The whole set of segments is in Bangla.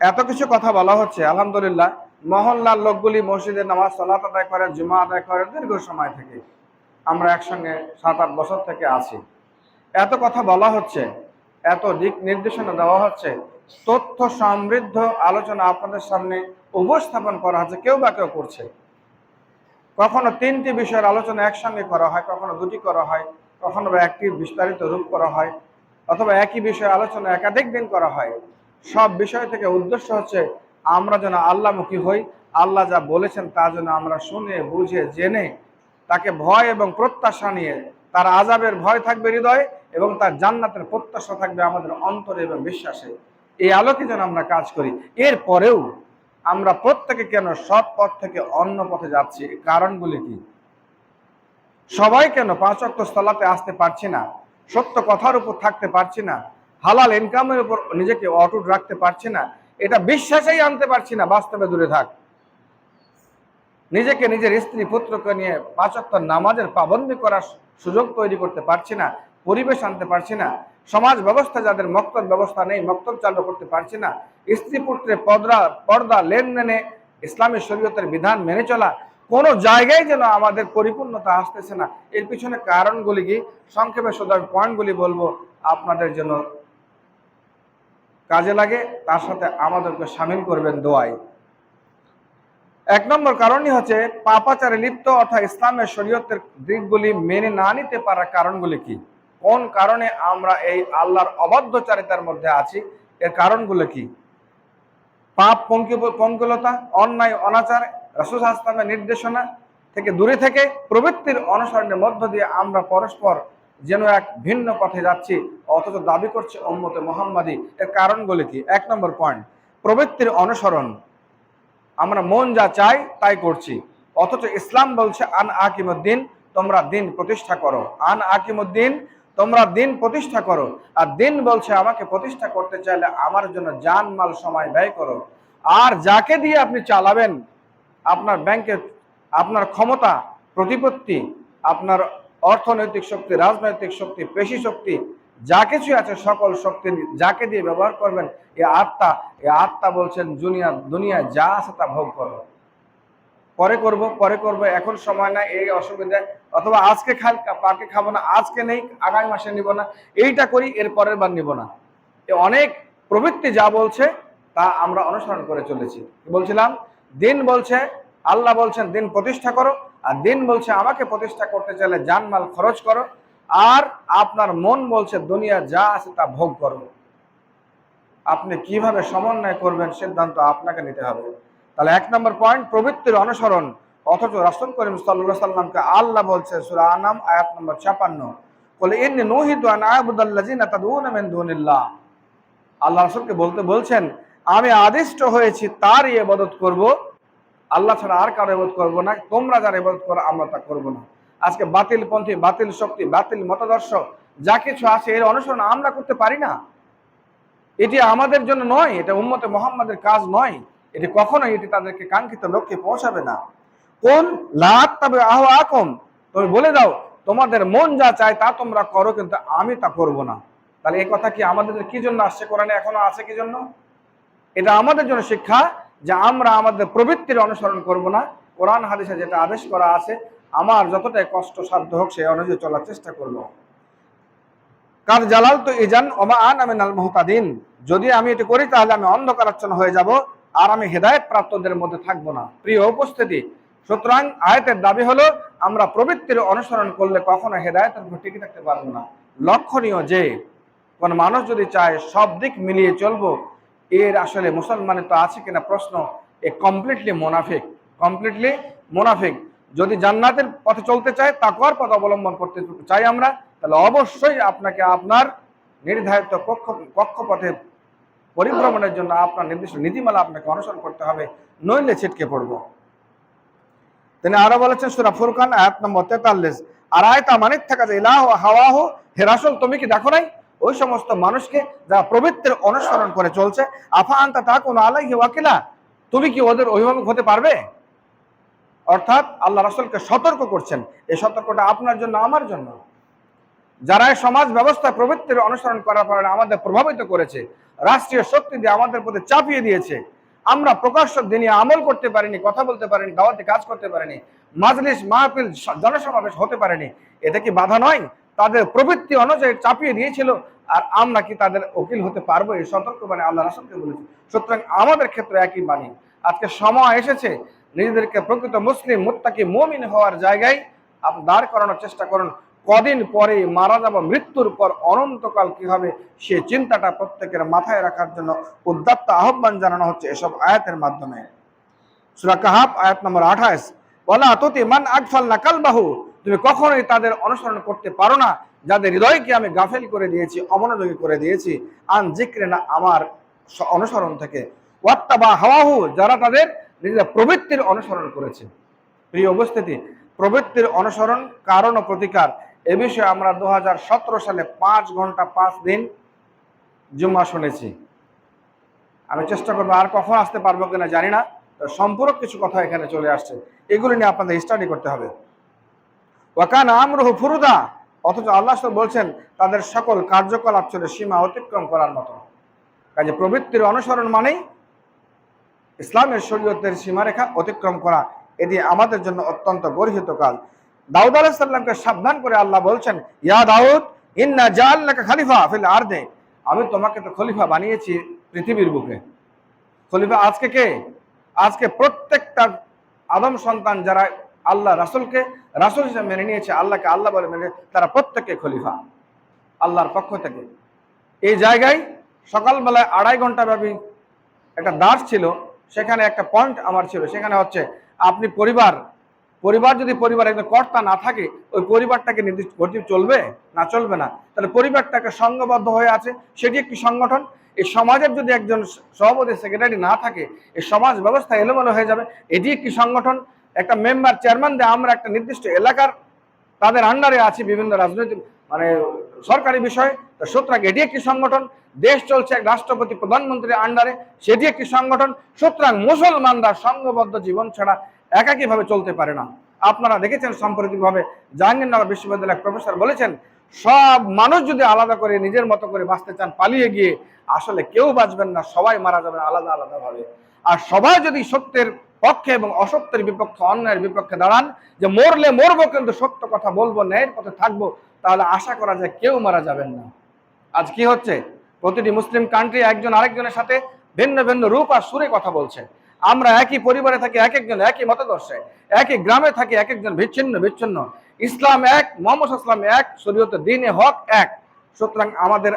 এত কিছু কথা বলা হচ্ছে, আলহামদুলিল্লাহ, মহল্লার লোকগুলি মসজিদে নামাজ সলাত আদায় করেন জুমা আদায় করেন দীর্ঘ সময় থেকে। আমরা একসঙ্গে সাত আট বছর থেকে আছি। এত কথা বলা হচ্ছে, এত দিক নির্দেশনা দেওয়া হচ্ছে, তথ্য সমৃদ্ধ আলোচনা আপনাদের সামনে উপস্থাপন করা হচ্ছে, কেউ বা কেউ করছে। কখনো তিনটি বিষয়ের আলোচনা একসঙ্গে করা হয়, কখনো দুটি করা হয়, কখনো বা একটি বিস্তারিত রূপ করা হয়, অথবা একই বিষয়ে আলোচনা একাধিক দিন করা হয়। সব বিষয় থেকে উদ্দেশ্য হচ্ছে আমরা যেন আল্লাহমুখী হই, আল্লাহ যা বলেছেন তা যেন আমরা শুনে, বুঝে, জেনে, তাকে ভয় এবং প্রত্যাশা নিয়ে, তার আজাবের ভয় থাকবে হৃদয়ে এবং তার জান্নাতের প্রত্যাশা থাকবে আমাদের অন্তরে এবং বিশ্বাসে। এই আলোকে যেন আমরা কাজ করি। এর পরেও আমরা প্রত্যেকে কেন সৎ পথ থেকে অন্য পথে যাচ্ছি? কারণগুলি কি? সবাই কেন পাঁচ অক্ট স্থলাতে আসতে পারছি না? সত্য কথার উপর থাকতে পারছি না? হালাল ইনকামের উপর নিজেকে অটুট রাখতে পারছি না, এটা বিশ্বাসেই আনতে পারছি না, বাস্তবে দূরে থাক। নিজেকে নিজের স্ত্রী পুত্রকে নিয়ে পাঁচাত্তর নামাজের পাবন্দি করার সুযোগ তৈরি করতে পারছি না, পরিবেশ আনতে পারছি না, সমাজ ব্যবস্থা যাদের মক্তব ব্যবস্থা নেই, মক্তব চালু করতে পারছি না, স্ত্রী পুত্রে পর্দা পর্দা, লেনদেনে ইসলামী শরীয়তের বিধান মেনে চলা, কোনো জায়গায় যেন আমাদের পরিপূর্ণতা আসতেছে না। এর পিছনে কারণগুলি কি? সংক্ষেপে শুধু পয়েন্টগুলি বলব আপনাদের জন্য। কাজে লাগে, তার সাথে আমাদেরকে সামিল করবেন দোয়ায়। এক নম্বর কারণই হচ্ছে পাপাচারে লিপ্ত অর্থাৎ ইসলামের শরীয়তের দিকগুলি মেনে না নিতে পারার কারণগুলি কি? কোন কারণে আমরা এই আল্লাহর অবাধ্যচারিতার মধ্যে আছি? এর কারণগুলো কি? পাপ, পঙ্কি- পঙ্কিলতা, অন্যায়, অনাচার, রসুল ইসলামের নির্দেশনা থেকে দূরে থেকে প্রবৃত্তির অনুসরণের মধ্য দিয়ে আমরা পরস্পর যেন এক ভিন্ন পথে যাচ্ছি, অথচ দাবি করছে ওম্মতে মোহাম্মদী। এর কারণগুলি কি? এক নম্বর পয়েন্ট প্রবৃত্তির অনুসরণ। আমরা মন যা চাই তাই করছি। অথচ ইসলাম বলছে, আন আকিমুদ্দিন, তোমরা দিন প্রতিষ্ঠা করো। আন আকিমুদ্দিন, তোমরা দিন প্রতিষ্ঠা করো। আর দিন বলছে, আমাকে প্রতিষ্ঠা করতে চাইলে আমার জন্য জান মাল সময় ব্যয় করো। আর যাকে দিয়ে আপনি চালাবেন, আপনার ব্যাংকে আপনার ক্ষমতা, প্রতিপত্তি, আপনার অর্থনৈতিক শক্তি, রাজনৈতিক শক্তি, পেশি শক্তি, যা কিছু আছে সকল শক্তি যাকে দিয়ে ব্যবহার করবেন, এ আত্মা এ আত্মা বলছেন দুনিয়া দুনিয়া যা আছে তা ভোগ করো। পরে করব পরে করব, এখন সময় না এই অসুবিধা, অথবা আজকে খাল পাকে খাব না, আজকে নেই, আগামী মাসে নিব না, এইটা করি, এর পরের বার নিব না। এ অনেক প্রবৃত্তি যা বলছে, তা আমরা অনুসরণ করে চলেছি। বলছিলাম? দিন বলছে, আল্লাহ বলছেন, দিন প্রতিষ্ঠা করো আর দিন বলছে আমাকে প্রতিষ্ঠা করতে চাইলে জানমাল খরচ করো, আর আপনার মন বলছে দুনিয়া যা আছে তা ভোগ করো। আপনি কীভাবে সমন্বয় করবেন সিদ্ধান্ত আপনাকে নিতে হবে। তাহলে এক নম্বর পয়েন্ট প্রবৃত্তির অনুসরণ। অথচ রাসুল করিম সাল্লামকে আল্লাহ বলছে, সুরা আনাম আয়াত নম্বর ছাপান্ন বলে ইন্নি নোহিদ আনাবুদাল্লাজিনা তাদউনা মিন দুনিল্লাহ। আল্লাহ রাসূলকে বলতে বলছেন, আমি আদিষ্ট হয়েছি তার ইবাদত করব আল্লাহ ছাড়া আর কারও ইবাদত করব না, তোমরা যার ইবাদত করো, আমরা তা করব না। আজকে বাতিল পন্থী, বাতিল শক্তি, বাতিল মতাদর্শ, যা কিছু আছে এর অনুসরণ আমরা করতে পারি না। এটি আমাদের জন্য নয়, এটা উম্মতে মোহাম্মদের কাজ নয়। এটি কখনোই এটি তাদেরকে কাঙ্ক্ষিত লক্ষ্যে পৌঁছাবে না। কোন লাত তবে আহ আকম তুমি বলে দাও, তোমাদের মন যা চায় তা তোমরা করো, কিন্তু আমি তা করব না। তাহলে এই কথা কি আমাদের কি জন্য আসছে? কোরআনে এখনও আছে কি জন্য? এটা আমাদের জন্য শিক্ষা। যে আমরা আমাদের প্রবৃত্তির অনুসরণ করব না। কোরআন, হাদিসে যেটা আদেশ করা আছে, আমার যতটাই কষ্ট সাধ্য হোক, সেই অনুযায়ী চলার চেষ্টা করব। কার জালাল তো ইজান ওমা আন আমি নাল মুহতাদিন। যদি আমি এটি করি, তাহলে আমি অন্ধকারাচ্ছন্ন হয়ে যাব, আর আমি হেদায়েত প্রাপ্তদের মধ্যে থাকব না। প্রিয় উপস্থিতি, সুতরাং আয়তের দাবি হলো, আমরা প্রবৃত্তির অনুসরণ করলে কখনো হেদায়েতের উপর টিকে থাকতে পারব না। লক্ষণীয় যে, কোন মানুষ যদি চায় সব দিক মিলিয়ে চলবো এর আসলে মুসলমানের তো আছে কিনা প্রশ্ন, এ কমপ্লিটলি মোনাফিক কমপ্লিটলি মোনাফিক। যদি জান্নাতের পথে চলতে চায়, তাকওয়ার পথ অবলম্বন করতে চাই আমরা, তাহলে অবশ্যই আপনাকে আপনার নির্ধারিত কক্ষ, কক্ষপথে পরিভ্রমণের জন্য আপনার নির্দিষ্ট নীতিমালা আপনাকে অনুসরণ করতে হবে, নইলে ছিটকে পড়ব। তিনি আরও বলেছেন, সুরা ফুরকান, আয়াত নম্বর তেতাল্লিশ। আর আয়তা মানিক থাকা যে, ইলাহ হাওয়াহ হেরাসল তুমি কি দেখো নাই? ওই সমস্ত মানুষকে যারা প্রবৃত্তির অনুসরণ করে চলছে, আফা আন্তা তা কোনো আলাই ওয়াকিলা, তুমি কি ওদের অভিভাবক হতে পারবে? অর্থাৎ আল্লাহ রাসুলকে সতর্ক করছেন। এই সতর্কটা আপনার জন্য, আমার জন্য। যারা সমাজ ব্যবস্থা প্রবৃত্তির অনুসরণ করার কারণে আমাদের প্রভাবিত করেছে, রাষ্ট্রীয় শক্তি দিয়ে আমাদের প্রতি চাপিয়ে দিয়েছে, আমরা প্রকাশ্য দিনে আমল করতে পারিনি, কথা বলতে পারিনি, দাওয়াতে কাজ করতে পারিনি, মাজলিস মাহফিল, জনসমাবেশ হতে পারেনি, এটা কি বাধা নয়? তাদের প্রবৃত্তি অনুযায়ী চাপিয়ে দিয়েছিল, আর আমরা কি তাদের উকিল হতে পারব এই সতর্ক মানে আল্লাহ রাসুলকে বলেছি সুতরাং আমাদের ক্ষেত্রে একই বাণী। আজকে সময় এসেছে, নিজেদেরকে প্রকৃত মুসলিম, মুত্তাকি, মমিন হওয়ার জায়গায় আপনি দাঁড় করানোর চেষ্টা করুন। কদিন পরে মারা যাব, মৃত্যুর পর অনন্তকাল কি হবে, সে চিন্তাটা প্রত্যেকের মাথায় রাখার জন্য উদ্যাত্ত আহ্বান জানানো হচ্ছে এসব আয়াতের মাধ্যমে। সুরা কাহাব আয়াত নম্বর আঠাশ। বলা তুতি মান আগফাল না কালবাহু। তুমি কখনোই তাদের অনুসরণ করতে পারো না। যাদের হৃদয়কে আমি গাফেল করে দিয়েছি, অমনোযোগী করে দিয়েছি, আন জিক্রে না আমার অনুসরণ থেকে। ওয়াত্তা বা হাওয়াহু, যারা তাদের নিজেদের প্রবৃত্তির অনুসরণ করেছে। প্রিয় উপস্থিতি, প্রবৃত্তির অনুসরণ কারণ ও প্রতিকার। এ বিষয়ে আমরা দু হাজার সতেরো সালে পাঁচ ঘণ্টা পাঁচ দিন জুম্মা শুনেছি। আমি চেষ্টা করব আর কখন আসতে পারব কিনা জানি না সম্পূরক কিছু কথা এখানে চলে আসছে। এগুলি নিয়ে আপনাদের স্টাডি করতে হবে। ওয়াকান আমরুহু ফুরুদা। অথচ আল্লাহ বলছেন, তাদের সকল কার্যকলাপ ছিল সীমা অতিক্রম করার মতো। কাজে প্রবৃত্তির অনুসরণ মানেই ইসলামের শরীয়তের সীমারেখা অতিক্রম করা। এটি আমাদের জন্য অত্যন্ত গর্হিত কাজ। দাউদ আলাহিসাল্লামকে সাবধান করে আল্লাহ বলছেন, ইয়া দাউদ, ইন্না জাআলনাকা খলিফা ফিল আর দে আমি তোমাকে তো খলিফা বানিয়েছি পৃথিবীর বুকে। খলিফা আজকে কে? আজকে প্রত্যেকটা আদম সন্তান যারা আল্লাহ রাসূলকে রাসূল হিসেবে মেনে নিয়েছে, আল্লাহকে আল্লাহ বলে মেনে তারা প্রত্যেকে খলিফা। আল্লাহর পক্ষ থেকে। এই জায়গায় সকালবেলায় আড়াই ঘণ্টা ব্যাপী একটা দাস ছিল, সেখানে একটা পয়েন্ট আমার ছিল, সেখানে হচ্ছে, আপনি পরিবার পরিবার যদি পরিবার একজন কর্তা না থাকে, ওই পরিবারটাকে নির্দিষ্ট গতি চলবে না চলবে না? তাহলে পরিবারটাকে সংঘবদ্ধ হয়ে আছে, সেটি একটি সংগঠন। এই সমাজের যদি একজন সভাপতি, সেক্রেটারি না থাকে, এই সমাজ ব্যবস্থা এলোমেলো হয়ে যাবে, এটি একটি সংগঠন। একটা মেম্বার চেয়ারম্যান দিয়ে আমরা একটা নির্দিষ্ট এলাকার তাদের আন্ডারে আছি বিভিন্ন রাজনৈতিক মানে সরকারি বিষয়। তো সুতরাং এটি একটি সংগঠন। দেশ চলছে এক রাষ্ট্রপতি প্রধানমন্ত্রীর আন্ডারে সেটি একটি সংগঠন। সুতরাং মুসলমানরা সংঘবদ্ধ জীবন ছাড়া একাকীভাবে চলতে পারে না। আপনারা দেখেছেন সাম্প্রতিকভাবে জাহাঙ্গীরনগর বিশ্ববিদ্যালয়ের প্রফেসর বলেছেন, সব মানুষ যদি আলাদা করে নিজের মতো করে বাঁচতে চান, পালিয়ে গিয়ে আসলে কেউ বাঁচবেন না, সবাই মারা যাবেন আলাদা আলাদাভাবে আর সবাই যদি সত্যের পক্ষে এবং অসত্যের বিপক্ষে, অন্যায়ের বিপক্ষে দাঁড়ান। যে মরলে মরবো কিন্তু সত্য কথা বলব, ন্যায়ের পথে থাকব, তাহলে আশা করা যায় কেউ মারা যাবেন না। আজ কি হচ্ছে? প্রতিটি মুসলিম কান্ট্রি একজন আরেকজনের সাথে ভিন্ন ভিন্ন রূপ আর সুরে কথা বলছে। আমরা একই পরিবারে থাকি এক একজন একই মতাদর্শে, একই গ্রামে থাকি এক একজন বিচ্ছিন্ন বিচ্ছিন্ন। ইসলাম এক, মোহাম্মদ ইসলাম এক, শরীয়ত দিনে হক এক। সুতরাং আমাদের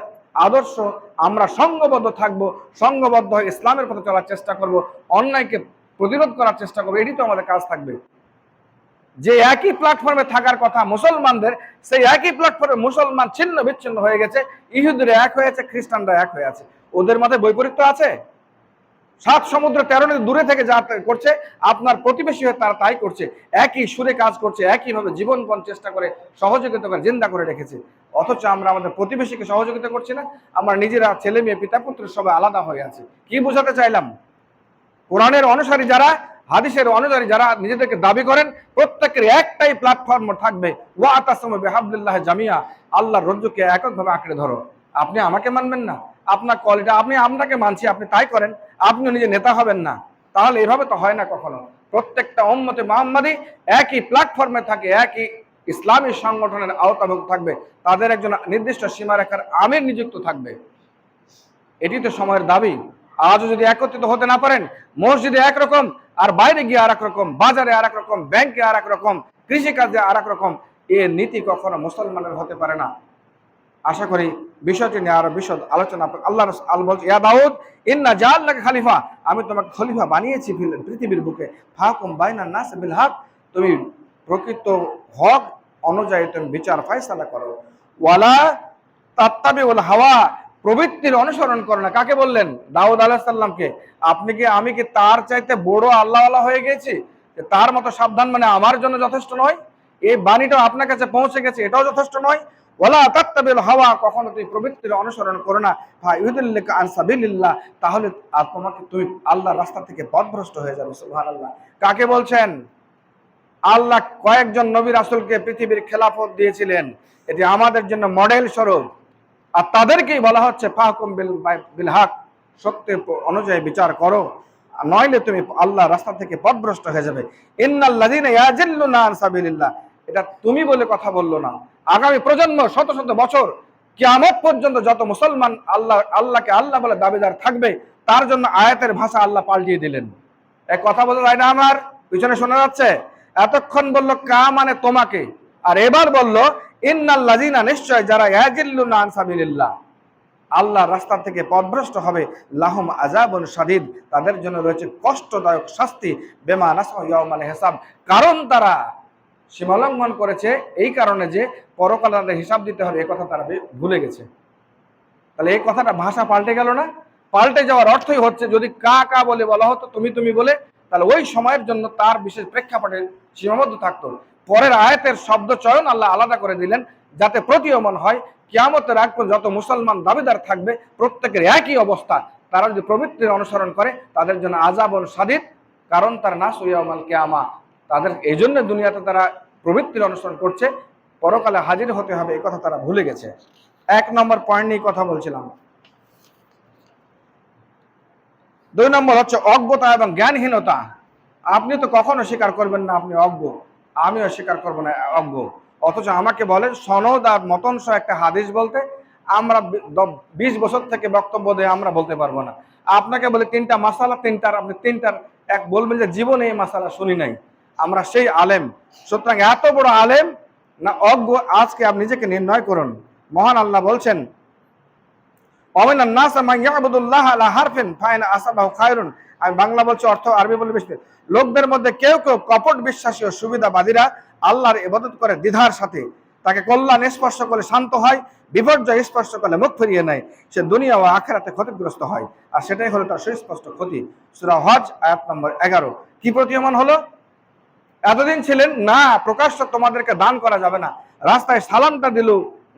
আদর্শ, আমরা সংঘবদ্ধ থাকব হয়ে ইসলামের পথে চলার চেষ্টা করব, অন্যায়কে প্রতিরোধ করার চেষ্টা করব, এটি তো আমাদের কাজ থাকবে। যে একই প্ল্যাটফর্মে থাকার কথা মুসলমানদের, সেই একই প্ল্যাটফর্মে মুসলমান ছিন্ন বিচ্ছিন্ন হয়ে গেছে, ইহুদিরা এক হয়েছে, খ্রিস্টানরা এক হয়ে আছে। ওদের মধ্যে বৈপরীত্য আছে? সাত সমুদ্র তেরো নদী দূরে থেকে যা করছে, আপনার প্রতিবেশী হয়ে তারা তাই করছে। একই সুরে কাজ করছে, একইভাবে জীবনপণ চেষ্টা করে সহযোগিতা করে, জিন্দা করে রেখেছে। অথচ আমরা আমাদের প্রতিবেশীকে সহযোগিতা করছি না, আমরা নিজেরা ছেলে মেয়ে পিতা পুত্র সবাই আলাদা হয়ে আছে। কি বোঝাতে চাইলাম? কোরআনের অনুসারী যারা, হাদিসের অনুসারী যারা নিজেদেরকে দাবি করেন, প্রত্যেকের একটাই প্ল্যাটফর্ম থাকবে ওয়া আতাসমে বেহাবদুল্লাহ জামিয়া। আল্লাহর রজ্জুকে এককভাবে আঁকড়ে ধরো। আপনি আমাকে মানবেন না? আপনার কোয়ালিটি আপনি আপনাকে মানছি, আপনি তাই করেন, আপনিও নিজে নেতা হবেন না। তাহলে এভাবে তো হয় না কখনো। প্রত্যেকটা উম্মতে মোহাম্মদী একই প্ল্যাটফর্মে থাকে, একই ইসলামী সংগঠনের আওতাভুক্ত থাকবে। তাদের একজন নির্দিষ্ট সীমারেখার আমির নিযুক্ত থাকবে। এটি তো সময়ের দাবি। আজও যদি একত্রিত হতে না পারেন, মসজিদে একরকম, আর বাইরে গিয়ে আর রকম বাজারে আর রকম ব্যাংকে আর রকম কৃষিকাজে আর রকম এ নীতি কখনো মুসলমানের হতে পারে না। আশা করি বিষয়টি নিয়ে আরও বিশদ আলোচনা আল্লাহ আল বলছে, ইয়া দাউদ, ইন্না জাআলনাকা খলিফা, আমি তোমাকে খলিফা বানিয়েছি পৃথিবীর বুকে। ফাকুম বাইনান নাস বিল হক, তুমি প্রকৃত হক অনুযায়ী তুমি বিচার, ফয়সালা করো। ওয়ালা তাত্তাবিউল হাওয়া প্রবৃত্তির অনুসরণ করো না। কাকে বললেন? দাউদ আলাহিসাল্লামকে আপনি কি, আমি কি তার চাইতে বড় আল্লাহওয়ালা হয়ে গেছি? তার মতো সাবধান মানে আমার জন্য যথেষ্ট নয়? এই বাণীটাও আপনার কাছে পৌঁছে গেছে, এটাও যথেষ্ট নয়? ওলা তাত্তাবিল হাওয়া, কখনো তুমি প্রবৃত্তির অনুসরণ করো না। ভাই ইহুদুল্লিকা আনসাবিল্লাহ তাহলে আর তোমাকে তুমি আল্লাহর রাস্তা থেকে পথভ্রষ্ট হয়ে যাবে, সুবহানাল্লাহ। কাকে বলছেন? আল্লাহ কয়েকজন নবী রাসূলকে পৃথিবীর খেলাফত দিয়েছিলেন। এটি আমাদের জন্য মডেল স্বরূপ। আর তাদেরকেই বলা হচ্ছে, ফাহকুম বিল সত্যের অনুযায়ী বিচার করো। নইলে তুমি আল্লাহ রাস্তা থেকে পথভ্রষ্ট হয়ে যাবে। সাবিলিল্লাহ। এটা তুমি বলে কথা বলল না। আগামী প্রজন্ম শত শত বছর, কিয়ামত পর্যন্ত যত মুসলমান আল্লাহ, আল্লাহকে আল্লাহ বলে দাবিদার থাকবে, তার জন্য আয়াতের ভাষা আল্লাহ পাল্টিয়ে দিলেন। এক কথা বলে তাই না আমার? পিছনে শোনা যাচ্ছে? এতক্ষণ বলল কা মানে তোমাকে। আর এবার বলল ইন্নাল্লাযীনা নিশ্চয় যারা ইয়াজিল্লুনা আন সাবিলিল্লাহ আল্লাহর রাস্তা থেকে পথভ্রষ্ট হবে, লাহম আজাবুন শাদীদ, তাদের জন্য রয়েছে কষ্টদায়ক শাস্তি, বেমা নাসমা হিসাব, কারণ তারা সীমালঙ্ঘন করেছে, এই কারণে যে পরকালে তাদের হিসাব দিতে হবে, এই কথা তারা ভুলে গেছে। তাহলে এই কথাটা ভাষা পাল্টে গেল না? পাল্টে যাওয়ার অর্থই হচ্ছে, যদি কা কা বলে বলা হতো, তুমি তুমি বলে, তাহলে ওই সময়ের জন্য তার বিশেষ প্রেক্ষাপটে সীমাবদ্ধ থাকতো। পরের আয়াতের শব্দ চয়ন আল্লাহ আলাদা করে দিলেন যাতে প্রতীয়মান হয়। কিয়ামতের আগ যত মুসলমান দাবিদার থাকবে, প্রত্যেকের একই অবস্থা। তারা যদি প্রবৃত্তির অনুসরণ করে, তাদের জন্য আজাবন সাদিদ, কারণ তার না সৈয়ামাল কেয়ামা তাদের এই জন্য দুনিয়াতে তারা প্রবৃত্তির অনুসরণ করছে। পরকালে হাজির হতে হবে, এই কথা তারা ভুলে গেছে। এক নম্বর পয়েন্ট নিয়ে কথা বলছিলাম। দুই নম্বর হচ্ছে অজ্ঞতা এবং জ্ঞানহীনতা। আপনি তো কখনো স্বীকার করবেন না, আপনি অজ্ঞ। আমিও অস্বীকার করব না অজ্ঞ অথচ আমাকে বলেন, সনদ আর মতন সহ একটা হাদিস বলতে আমরা বিশ বছর থেকে বক্তব্য দিয়ে আমরা বলতে পারব না। আপনাকে বলে, তিনটা মাসালা, তিনটার আপনি তিনটার এক বলবেন যে জীবনে এই মাসালা শুনি নাই। আমরা সেই আলেম। সুতরাং এত বড় আলেম, না, অজ্ঞ, আজকে আপনি নিজেকে নির্ণয় করুন। মহান আল্লাহ বলছেন, অমিনান নাস মান ইয়াবুদুল্লাহ আলা হারফিন, ফাইন আসাবাহু খায়রুন। আমি বাংলা বলছি অর্থ আরবি বলে বেশি লোকদের মধ্যে কেউ কেউ কপট বিশ্বাসী ও সুবিধাবাদীরা আল্লাহর ইবাদত করে দ্বিধার সাথে। তাকে কল্যাণ স্পর্শ করলে শান্ত হয়, বিপর্যয় স্পর্শ করলে মুখ ফিরিয়ে নেয়। সে দুনিয়া ও আখেরাতে ক্ষতিগ্রস্ত হয়। আর সেটাই হলো তার সুস্পষ্ট ক্ষতি। সূরা হজ, আয়াত নম্বর এগারো। কি প্রতীয়মান হলো? এতদিন ছিলেন, না, প্রকাশ্য তোমাদেরকে দান করা যাবে না। রাস্তায় সালামটা দিল,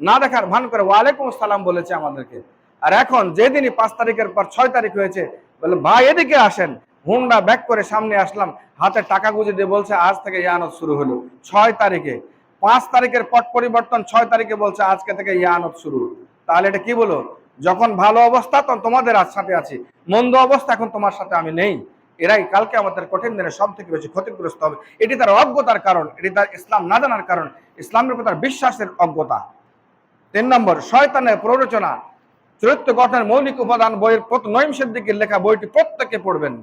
না দেখার ভান করে ওয়ালাইকুম সালাম বলেছে আমাদেরকে। আর এখন যেদিনই পাঁচ তারিখের পর ছয় তারিখ হয়েছে বলে, ভাই, এদিকে আসেন। হুন্ডা ব্যাক করে সামনে আসলাম। হাতে টাকা গুঁজে দিয়ে বলছে, আজ থেকে ইয়ানত শুরু হলো। ছয় তারিখে। পাঁচ তারিখের পট পরিবর্তন, ছয় তারিখে বলছে, আজকে থেকে ইয়ানত শুরু। তাহলে এটা কি বলো? যখন ভালো অবস্থা, তখন তোমাদের সাথে আছি। মন্দ অবস্থা, এখন তোমার সাথে আমি নেই। এরাই কালকে আমাদের কঠিন দিনে সব থেকে বেশি ক্ষতিগ্রস্ত হবে। এটি তার অজ্ঞতার কারণ, এটি তার ইসলাম না জানার কারণ। ইসলামের প্রতি তার বিশ্বাসের অজ্ঞতা। তিন নম্বর, শয়তানের প্ররোচনা। চরিত্র গঠনের মৌলিক উপাদান বইয়ের নৈমসের দিকে লেখা বইটি প্রত্যেকে পড়বেন।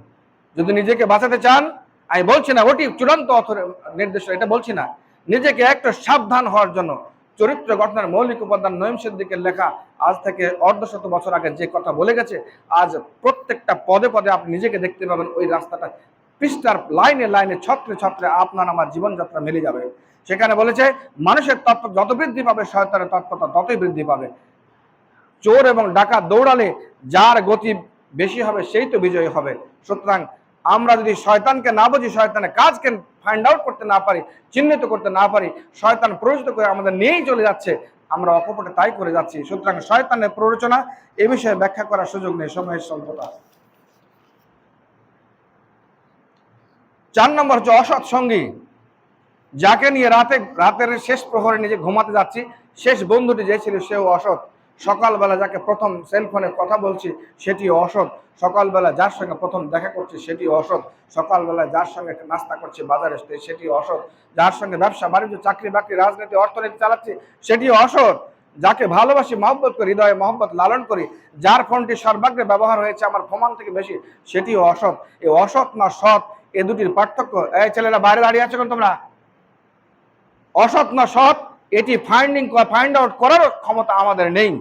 যদি নিজেকে বাঁচাতে চান, আমি বলছি না, ওটি চূড়ান্ত অথর নির্দেশ, এটা বলছি না। নিজেকে একটা সাবধান হওয়ার জন্য চরিত্র গঠনের মৌলিক উপাদান নৈমসের দিকে লেখা আজ থেকে অর্ধশত বছর আগে যে কথা বলে গেছে, আজ প্রত্যেকটা পদে পদে আপনি নিজেকে দেখতে পাবেন, ওই রাস্তাটা পৃষ্ঠার লাইনে লাইনে, ছত্রে ছত্রে আপনার আমার জীবনযাত্রা মিলে যাবে। সেখানে বলেছে, মানুষের তত্ত্ব যত বৃদ্ধি পাবে, শয়তানের তত্ত্বটা ততই বৃদ্ধি পাবে। চোর এবং ডাকাত দৌড়ালে যার গতি বেশি হবে সেই তো বিজয়ী হবে। সুতরাং আমরা যদি শয়তানকে না বুঝি, শয়তানের কাজকে ফাইন্ড আউট করতে না পারি, চিহ্নিত করতে না পারি, শয়তান প্ররোচিত করে আমাদের নিয়েই চলে যাচ্ছে, আমরা অকপটে তাই করে যাচ্ছি। সুতরাং শয়তানের প্ররোচনা এ বিষয়ে ব্যাখ্যা করার সুযোগ নেই। সময়ের স্বল্পতা। চার নম্বর হচ্ছে অসৎ সঙ্গী। যাকে নিয়ে রাতে, রাতের শেষ প্রহরে নিজে ঘুমাতে যাচ্ছি, শেষ বন্ধুটি যে ছিল সেও অসৎ। সকালবেলা যাকে প্রথম সেলফোনে কথা বলছি, সেটি অসৎ। সকালবেলা যার সঙ্গে প্রথম দেখা করছি, সেটি অসৎ। সকালবেলা যার সঙ্গে নাস্তা করছি বাজারে, সেটি অসৎ। যার সঙ্গে ব্যবসা, বাণিজ্য, চাকরি বাকরি, রাজনীতি, অর্থনীতি চালাচ্ছি, সেটি অসৎ। যাকে ভালোবাসি, মহব্বত করি, হৃদয়ে মহব্বত লালন করি, যার ফোনটি সর্বাগ্রে ব্যবহার হয়েছে, আমার প্রমাণ থেকে বেশি, সেটি অসৎ। এই অসৎ না সৎ, এ দুটির পার্থক্য। এই ছেলেরা বাইরে দাঁড়িয়ে আছে তোমরা? অসৎ না সৎ? এটি ফাইন্ডিং ফাইন্ড আউট করার ক্ষমতা আমাদের নেই।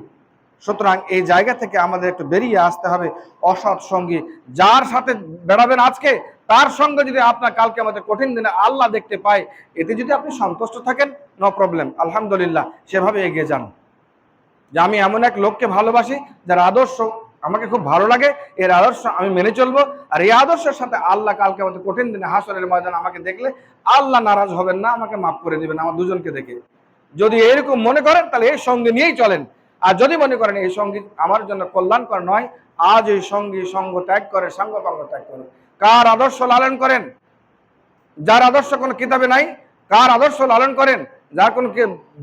সুতরাং এই জায়গা থেকে আমাদের একটু বেরিয়ে আসতে হবে অসৎ সঙ্গী। যার সাথে বেড়াবেন আজকে, তার সঙ্গে যদি আপনার কালকে আমাদের কঠিন দিনে আল্লাহ দেখতে পায়, এতে যদি আপনি সন্তুষ্ট থাকেন নো প্রবলেম আলহামদুলিল্লাহ, সেভাবে এগিয়ে যান। যে আমি এমন এক লোককে ভালোবাসি, যার আদর্শ আমাকে খুব ভালো লাগে, এর আদর্শ আমি মেনে চলবো, আর এই আদর্শের সাথে আল্লাহ কালকে আমাদের কঠিন দিনে হাসরের ময়দান আমাকে দেখলে আল্লাহ নারাজ হবেন না, আমাকে মাফ করে দিবেন, আমার দুজনকে দেখে। যদি এরকম মনে করেন, তাহলে এই সঙ্গে নিয়েই চলেন। আর যদি মনে করেন এই সংগীত আমার জন্য কল্যাণকর নয়, আজ এই সঙ্গী সঙ্গ ত্যাগ করে সঙ্গ পাঙ্গ ত্যাগ করে। কার আদর্শ লালন করেন? যার আদর্শ কোনো কিতাবে নাই, কার আদর্শ লালন করেন? যার কোনো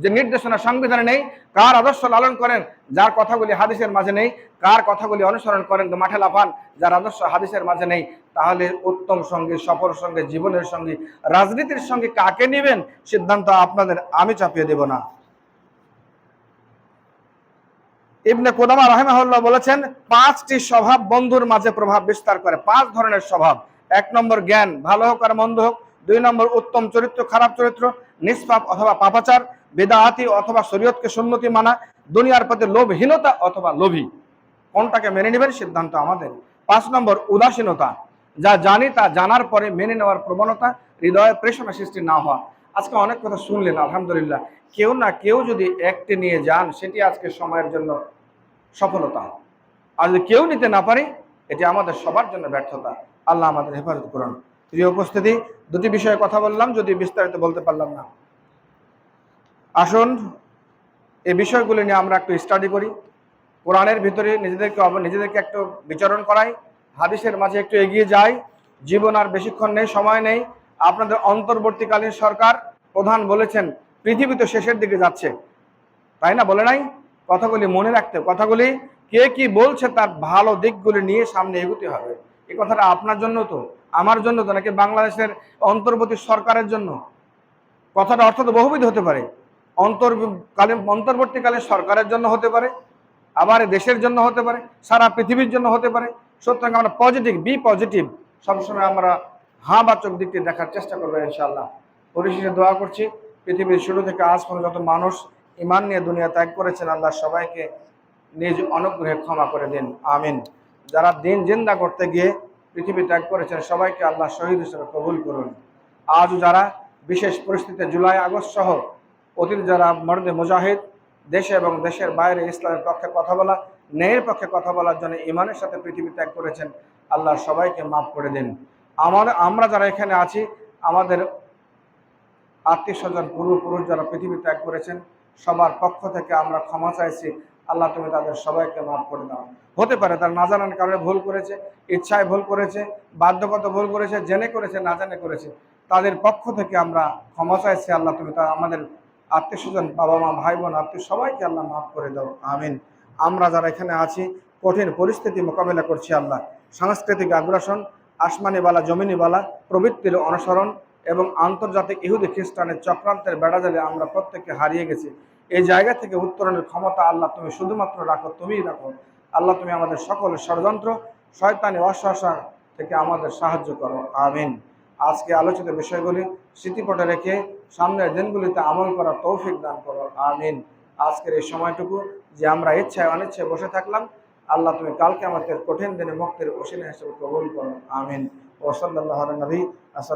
যে নির্দেশনা সংবিধানে নেই, কার আদর্শ লালন করেন, যার কথাগুলি হাদিসের মাঝে নেই, কার কথাগুলি অনুসরণ করেন মাঠে লাফান, যার আদর্শ হাদিসের মাঝে নেই, তাহলে উত্তম সঙ্গী সফর সঙ্গে, জীবনের সঙ্গে, রাজনীতির সঙ্গে কাকে নেবেন? সিদ্ধান্ত আপনাদের আমি চাপিয়ে দেব না। ইবনে কোদামা রাহেমাহুল্লাহ বলেছেন, পাঁচটি স্বভাব বন্ধুর মাঝে প্রভাব বিস্তার করে, পাঁচ ধরনের স্বভাব। এক নম্বর জ্ঞান, ভালো হোক আর মন্দ হোক। দুই নম্বর উত্তম চরিত্র, খারাপ চরিত্র, নিষ্পাপ অথবা পাপাচার, বেদাহাতি অথবা শরীয়তকে সুন্নতি মানা, দুনিয়ার প্রতি লোভহীনতা অথবা লোভী। কোনটাকে মেনে নেবেন? সিদ্ধান্ত আমাদের। পাঁচ নম্বর, উদাসীনতা। যা জানি তা জানার পরে মেনে নেওয়ার প্রবণতা, হৃদয়ে প্রেষণা সৃষ্টি না হওয়া। আজকে অনেক কথা শুনলেন, আলহামদুলিল্লাহ। কেউ না কেউ যদি একটি নিয়ে যান, সেটি আজকে সময়ের জন্য সফলতা। আর যদি কেউ নিতে না পারে, এটি আমাদের সবার জন্য ব্যর্থতা। আল্লাহ আমাদের হেফাজত করুন। প্রিয় উপস্থিতি, দুটি বিষয়ে কথা বললাম, যদি বিস্তারিত বলতে পারলাম না। আসুন, এই বিষয়গুলি নিয়ে আমরা একটু স্টাডি করি। কোরআনের ভিতরে নিজেদেরকে নিজেদেরকে একটু বিচরণ করাই। হাদিসের মাঝে একটু এগিয়ে যাই। জীবন আর বেশিক্ষণ নেই, সময় নেই। আপনাদের অন্তর্বর্তীকালীন সরকার প্রধান বলেছেন, পৃথিবী তো শেষের দিকে যাচ্ছে। তাই না? বলে নাই? কথাগুলি মনে রাখতে, কথাগুলি কে কি বলছে তার ভালো দিকগুলি নিয়ে সামনে এগোতে হবে। এই কথাটা আপনার জন্য তো। আমার জন্য তো নাকি বাংলাদেশের অন্তর্বর্তী সরকারের জন্য? কথাটা অর্থ তো বহুবিধ হতে পারে। অন্তর্কালীন অন্তর্বর্তীকালীন সরকারের জন্য হতে পারে, আবার দেশের জন্য হতে পারে, সারা পৃথিবীর জন্য হতে পারে। সুতরাং আমরা পজিটিভ বি পজিটিভ সবসময় আমরা হাঁ বাচক দিকটি দেখার চেষ্টা করব ইনশাল্লাহ পরিশেষে দোয়া করছি, পৃথিবীর শুরু থেকে আজ পর্যন্ত যত মানুষ ইমান নিয়ে দুনিয়া ত্যাগ করেছেন, আল্লাহ সবাইকে নিজ অনুগ্রহে ক্ষমা করে দিন। আমিন। যারা দিন জিন্দা করতে গিয়ে পৃথিবী ত্যাগ করেছেন, সবাইকে আল্লাহ শহীদ হিসেবে কবুল করুন। আজও যারা বিশেষ পরিস্থিতিতে জুলাই আগস্ট সহ অতীত যারা মর্দে মুজাহিদ, দেশে এবং দেশের বাইরে ইসলামের পক্ষে কথা বলা, ন্যায়ের পক্ষে কথা বলার জন্য ইমানের সাথে পৃথিবী ত্যাগ করেছেন, আল্লাহ সবাইকে মাফ করে দিন। আমার আমরা যারা এখানে আছি, আমাদের আত্মীয় স্বজন, পূর্বপুরুষ যারা পৃথিবী ত্যাগ করেছেন, সবার পক্ষ থেকে আমরা ক্ষমা চাইছি। আল্লাহ তুমি তাদের সবাইকে মাফ করে দাও। হতে পারে তার না জানার কারণে ভুল করেছে, ইচ্ছায় ভুল করেছে, বাধ্যগত ভুল করেছে, জেনে করেছে, না জেনে করেছে। তাদের পক্ষ থেকে আমরা ক্ষমা চাইছি, আল্লাহ তুমি তা আমাদের আত্মীয় স্বজন বাবা মা ভাই বোন আত্মীয় সবাইকে আল্লাহ মাফ করে দাও। আমিন। আমরা যারা এখানে আছি, কঠিন পরিস্থিতি মোকাবেলা করছি আল্লাহ। সাংস্কৃতিক আগ্রাসন আসমানিবালা জমিনিবালা প্রবৃত্তির অনুসরণ এবং আন্তর্জাতিক ইহুদি খ্রিস্টানের চক্রান্তের বেড়া বেড়াজালে আমরা প্রত্যেককে হারিয়ে গেছি। এই জায়গা থেকে উত্তরণের ক্ষমতা আল্লাহ তুমি শুধুমাত্র রাখো, তুমিই রাখো। আল্লাহ তুমি আমাদের সকলের ষড়যন্ত্র, শয়তানি অশ্বাসা থেকে আমাদের সাহায্য করো। আমিন। আজকে আলোচিত বিষয়গুলি স্মৃতিপটে রেখে সামনের দিনগুলিতে আমল করার তৌফিক দান করো। আমিন। আজকের এই সময়টুকু যে আমরা ইচ্ছায় অনিচ্ছায় বসে থাকলাম, আল্লাহ তুমি কালকে আমাদের কঠিন দিনে মুক্তির ওসিলা হিসেবে কবুল করো। আমিন। ওসল্লাহ নবী, আসসালাম